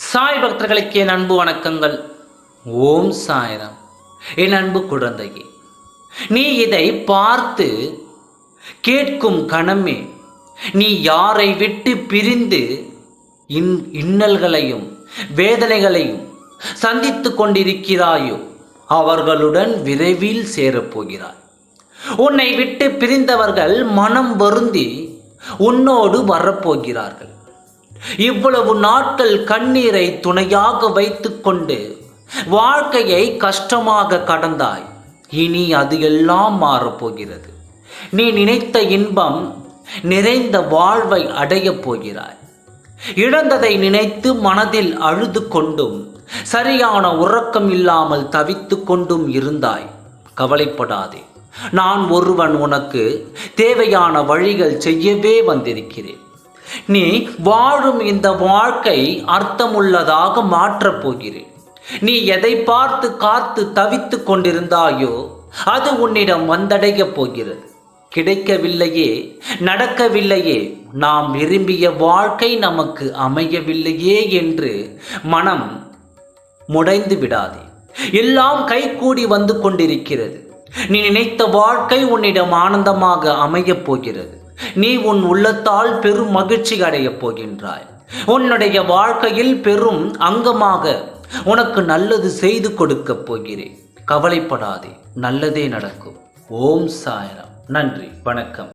சாய் பக்தர்களுக்கு என் அன்பு வணக்கங்கள். ஓம் சாய்ராம். என் அன்பு குழந்தையே நீ இதை பார்த்து கேட்கும் கணமே நீ யாரை விட்டு பிரிந்து இன் இன்னல்களையும் வேதனைகளையும் சந்தித்து கொண்டிருக்கிறாயோ அவர்களுடன் விரைவில் சேரப்போகிறாய். உன்னை விட்டு பிரிந்தவர்கள் மனம் வருந்தி உன்னோடு வரப்போகிறார்கள். இவ்வளவு நாட்கள் கண்ணீரை துணையாக வைத்துக்கொண்டு வாழ்க்கையை கஷ்டமாக கடந்தாய். இனி அது எல்லாம் மாறப்போகிறது. நீ நினைத்த இன்பம் நிறைந்த வாழ்வை அடையப் போகிறாய். இழந்ததை நினைத்து மனதில் அழுது கொண்டும் சரியான உறக்கம் இல்லாமல் தவித்து கொண்டும் இருந்தாய். கவலைப்படாதே. நான் ஒருவன் உனக்கு தேவையான வழிகள் செய்யவே வந்திருக்கிறேன். நீ வாழும் இந்த வாழ்க்கை அர்த்தமுள்ளதாக மாற்றப் போகிறேன் நீ எதை பார்த்து காத்து தவித்து கொண்டிருந்தாயோ அது உன்னிடம் வந்தடையப் போகிறது. கிடைக்கவில்லையே நடக்கவில்லையே நாம் விரும்பிய வாழ்க்கை நமக்கு அமையவில்லையே என்று மனம் முடைந்து விடாதே. எல்லாம் கைகூடி வந்து கொண்டிருக்கிறது. நீ நினைத்த வாழ்க்கை உன்னிடம் ஆனந்தமாக அமையப் போகிறது. நீ உன் உள்ளத்தால் பெரும் மகிழ்ச்சி அடையப் போகின்றாய். உன்னுடைய வாழ்க்கையில் பெரும் அங்கமாக உனக்கு நல்லது செய்து கொடுக்கப் போகிறேன். கவலைப்படாதே நல்லதே நடக்கும். ஓம் சாயரம். நன்றி வணக்கம்.